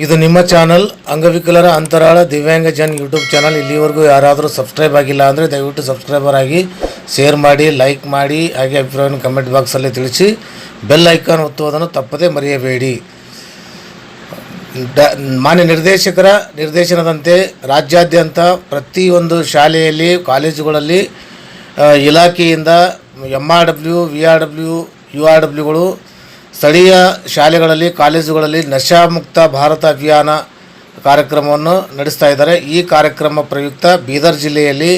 ಇದು ನಿಮ್ಮ ಚಾನಲ್. ಅಂಗವಿಕಲರ ಅಂತರಾಳ ದಿವ್ಯಾಂಗ ಜನ್ ಯೂಟ್ಯೂಬ್ ಚಾನಲ್. ಇಲ್ಲಿವರೆಗೂ ಯಾರಾದರೂ ಸಬ್ಸ್ಕ್ರೈಬ್ ಆಗಿಲ್ಲ ಅಂದರೆ ದಯವಿಟ್ಟು ಸಬ್ಸ್ಕ್ರೈಬರ್ ಆಗಿ ಶೇರ್ ಮಾಡಿ, ಲೈಕ್ ಮಾಡಿ, ಹಾಗೆ ಅಭಿಪ್ರಾಯವನ್ನು ಕಮೆಂಟ್ ಬಾಕ್ಸಲ್ಲಿ ತಿಳಿಸಿ. ಬೆಲ್ ಐಕಾನ್ ಒತ್ತುವುದನ್ನು ತಪ್ಪದೇ ಮರೆಯಬೇಡಿ. ಡ, ಮಾನ್ಯ ನಿರ್ದೇಶಕರ ನಿರ್ದೇಶನದಂತೆ ರಾಜ್ಯಾದ್ಯಂತ ಪ್ರತಿಯೊಂದು ಶಾಲೆಯಲ್ಲಿ, ಕಾಲೇಜುಗಳಲ್ಲಿ ಇಲಾಖೆಯಿಂದ M R W V R W U R ಡಬ್ಲ್ಯೂಗಳು ಸ್ಥಳೀಯ ಶಾಲೆಗಳಲ್ಲಿ, ಕಾಲೇಜುಗಳಲ್ಲಿ ನಶಾಮುಕ್ತ ಭಾರತ ಅಭಿಯಾನ ಕಾರ್ಯಕ್ರಮವನ್ನು ನಡೆಸ್ತಾ ಇದ್ದಾರೆ. ಈ ಕಾರ್ಯಕ್ರಮ ಪ್ರಯುಕ್ತ ಬೀದರ್ ಜಿಲ್ಲೆಯಲ್ಲಿ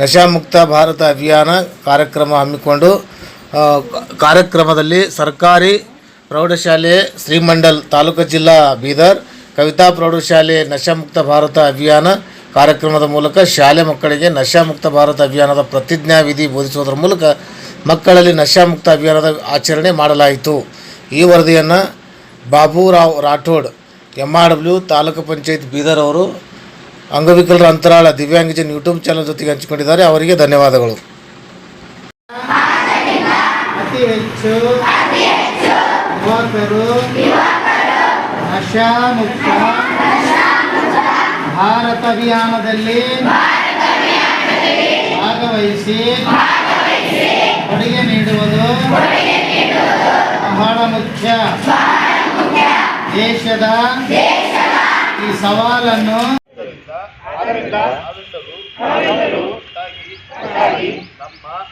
ನಶಾಮುಕ್ತ ಭಾರತ ಅಭಿಯಾನ ಕಾರ್ಯಕ್ರಮ ಹಮ್ಮಿಕೊಂಡು ಕಾರ್ಯಕ್ರಮದಲ್ಲಿ ಸರ್ಕಾರಿ ಪ್ರೌಢಶಾಲೆ ಶ್ರೀಮಂಡಲ್ ತಾಲೂಕು ಜಿಲ್ಲಾ ಬೀದರ್, ಕವಿತಾ ಪ್ರೌಢಶಾಲೆ ನಶಾಮುಕ್ತ ಭಾರತ ಅಭಿಯಾನ ಕಾರ್ಯಕ್ರಮದ ಮೂಲಕ ಶಾಲೆ ಮಕ್ಕಳಿಗೆ ನಶಾಮುಕ್ತ ಭಾರತ ಅಭಿಯಾನದ ಪ್ರತಿಜ್ಞಾ ವಿಧಿ ಬೋಧಿಸುವುದರ ಮೂಲಕ ಮಕ್ಕಳಲ್ಲಿ ನಶಾಮುಕ್ತ ಅಭಿಯಾನದ ಆಚರಣೆ ಮಾಡಲಾಯಿತು. ಈ ವರದಿಯನ್ನು Baburao Rathod M R W taluk panchayat Bidar ಅವರು ಅಂಗವಿಕಲರ ಅಂತರಾಳ ದಿವ್ಯಾಂಗಜನ್ ಯೂಟ್ಯೂಬ್ ಚಾನಲ್ ಜೊತೆಗೆ ಹಂಚಿಕೊಂಡಿದ್ದಾರೆ. ಅವರಿಗೆ ಧನ್ಯವಾದಗಳು. ಭಾರತ ಅಭಿಯಾನದಲ್ಲಿ ಭಾಗವಹಿಸಿ ಮುಖ್ಯ ದೇಶದ ಈ ಸವಾಲನ್ನು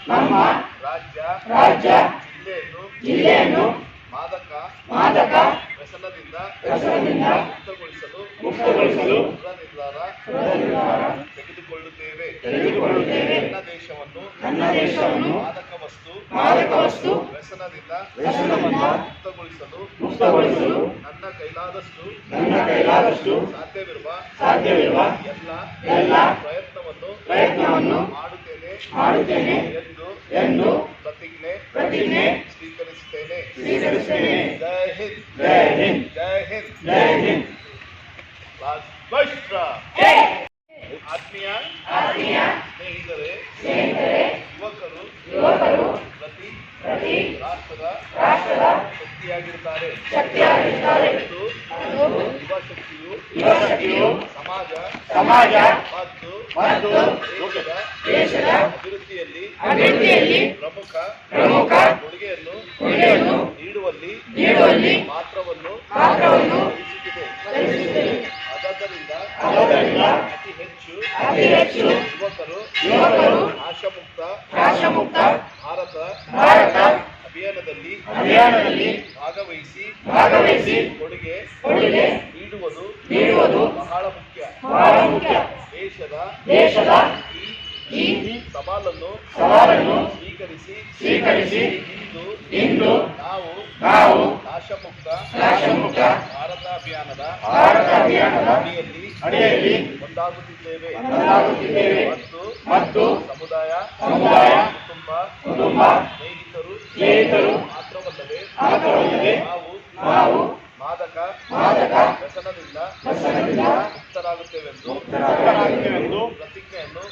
ನಮ್ಮ ರಾಜ್ಯ ರಾಜ್ಯ ಜಿಲ್ಲೆಯನ್ನು ಜಿಲ್ಲೆಯನ್ನು ಮಾದಕ ಮಾದಕ ವ್ಯಸನದಿಂದ ವ್ಯಸನದಿಂದ ಮುಕ್ತಗೊಳಿಸಲು ಮುಕ್ತಗೊಳಿಸಲು ನಿರ್ಧಾರ ತೆಗೆದುಕೊಳ್ಳುತ್ತೇವೆ. ತೆಗೆದುಕೊಳ್ಳುತ್ತೇವೆ. ನನ್ನ ದೇಶವನ್ನು ನನ್ನ ದೇಶವನ್ನು ಮಾದಕ ವಸ್ತು ಮಾದಕ ವಸ್ತು ವ್ಯಸನದಿಂದ ವ್ಯಸನದಿಂದ ಮುಕ್ತಗೊಳಿಸಲು ಮುಕ್ತಗೊಳಿಸಲು ನನ್ನ ಕೈಲಾದಷ್ಟು ನನ್ನ ಕೈಲಾದಷ್ಟು ಸಾಧ್ಯವಿರುವ ಸಾಧ್ಯವಿರುವ ಎಲ್ಲ ಎಲ್ಲ ಪ್ರಯತ್ನವನ್ನು ಪ್ರಯತ್ನವನ್ನು ಮಾಡುತ್ತೇನೆ ಮಾಡುತ್ತೇನೆ ಎಂದು ಎಂದು ಪ್ರತಿಜ್ಞೆ ಪ್ರತಿಜ್ಞೆ ಸ್ವೀಕರಿಸುತ್ತೇನೆ. ಸ್ವೀಕರಿಸುತ್ತೇನೆ. ಶಕ್ತಿಯಾಗಿರುತ್ತಾರೆ. ಶಕ್ತಿಯಾಗಿರುತ್ತಾರೆ. ಮತ್ತು ಯುವ ಶಕ್ತಿಯು ಯುವ ಶಕ್ತಿಯು ಸಮಾಜ ಸಮಾಜ ಮತ್ತು ಮತ್ತು ದೇಶದ ದೇಶದ ಅಭಿವೃದ್ಧಿಯಲ್ಲಿ ಅಭಿವೃದ್ಧಿಯಲ್ಲಿ ಪ್ರಮುಖ ಪ್ರಮುಖ ಕೊಡುಗೆಯನ್ನು ಕೊಡುಗೆಯನ್ನು ನೀಡುವಲ್ಲಿ ನೀಡುವಲ್ಲಿ ಮಾತ್ರವನ್ನು ಮಾತ್ರವನ್ನು ವಹಿಸುತ್ತಿದೆ. ಅದರಿಂದ ಆದ್ದರಿಂದ ಅತಿ ಹೆಚ್ಚು ಅತಿ ಹೆಚ್ಚು ಯುವಕರು ಯುವಕರು ಆಶಾಮುಕ್ತ ನಾಶಮುಕ್ತ ಭಾರತ ಭಾರತ ಅಭಿಯಾನದಲ್ಲಿ ಅಭಿಯಾನದಲ್ಲಿ ಭಾಗವಹಿಸಿ ಭಾಗವಹಿಸಿ ಕೊಡುಗೆ ಕೊಡುಗೆ ನೀಡುವುದು ನೀಡುವುದು ಬಹಳ ಮುಖ್ಯ. ಬಹಳ ಮುಖ್ಯ. ದೇಶದ ದೇಶದ ಈ ಸವಾಲನ್ನು ಸವಾಲನ್ನು ಸ್ವೀಕರಿಸಿ ಸ್ವೀಕರಿಸಿ ಇಂದು ಇಂದು ನಾವು ನಾವು ನಾಶಮುಕ್ತ ನಾಶಮುಕ್ತ ಭಾರತ ಅಭಿಯಾನದ ಭಾರತ ಅಭಿಯಾನದ ಅಡಿಯಲ್ಲಿ ಅಡಿಯಲ್ಲಿ ಒಂದಾಗುತ್ತಿದ್ದೇವೆ. ಒಂದಾಗುತ್ತಿದ್ದೇವೆ. ಮತ್ತು ಮತ್ತು ಸಮುದಾಯ ಸಮುದಾಯ ಕುಟುಂಬ ಕುಟುಂಬ ಮಾತ್ರವಲ್ಲದೆ ನಾವು ನಾವು ಮಾದಕ ಮಾದಕ ವ್ಯಸನದಿಂದ ಮುಕ್ತರಾಗುತ್ತೇವೆಂದು ಪ್ರತಿಜ್ಞೆಯನ್ನು